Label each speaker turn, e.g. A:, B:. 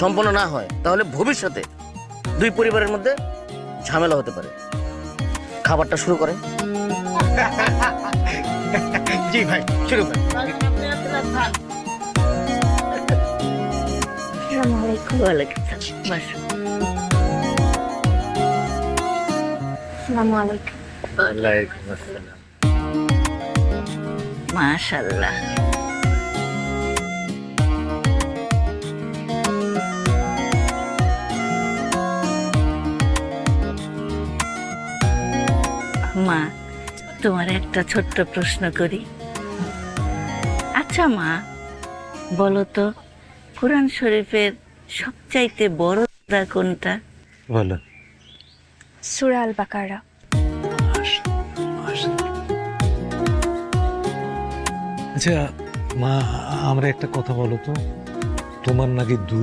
A: সম্পন্ন না হয় তাহলে ভবিষ্যতে দুই পরিবারের মধ্যে ঝামেলা হতে পারে। খাবারটা শুরু করে
B: জি ভাই শুরু করেন।
C: আসসালামু। মা তোমার একটা ছোট্ট প্রশ্ন করি। আচ্ছা মা বলো তো কোরআন শরীফের সবচাইতে বড় সূরা কোনটা?
D: বলো।
E: সুরা আল বাকারা
D: আচ্ছা মা আমরা একটা কথা বলো তো। তোমার নাকি দুই